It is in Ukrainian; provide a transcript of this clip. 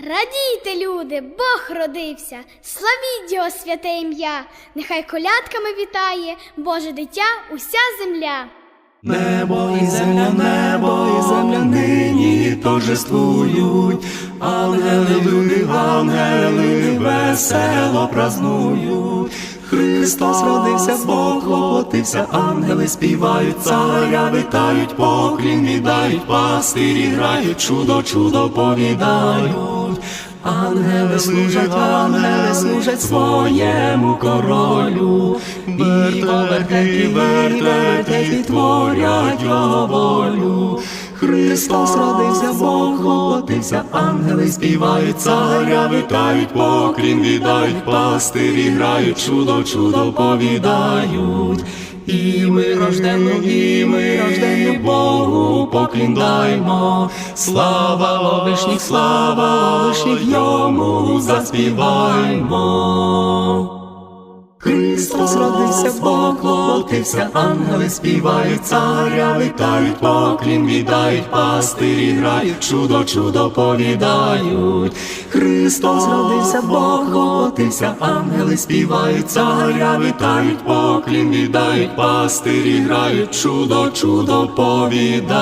Радійте, люди, Бог родився, славіть його святе ім'я, нехай колядками вітає Боже дитя уся земля. Небо і земля, небо і земля нині торжествують. Ангели, люди, ангели, весело празнують. Христос родився, Бог воплотився, ангели співають, царя витають, поклін віддають, пастирі грають, чудо, чудо повідають. Ангели служать, ангели служать своєму королю, і вертепі, вертепі творять його волю. Христос родився, Бог воплотився, ангели співають, царя витають, поклін віддають, пастирі грають, чудо, чудо повідають. І ми рожденну, і ми рожденну Богу поклін даймо. Слава Ловишніх, слава Ловишніх, йому заспіваймо. Христос родився, Бог воплотився, ангели співають, царя витають, поклін віддають, пастирі грають, чудо, чудо повідають. Христос родився, Бог воплотився, ангели співають, царя витають, поклін віддають, пастирі грають, чудо, чудо повідають.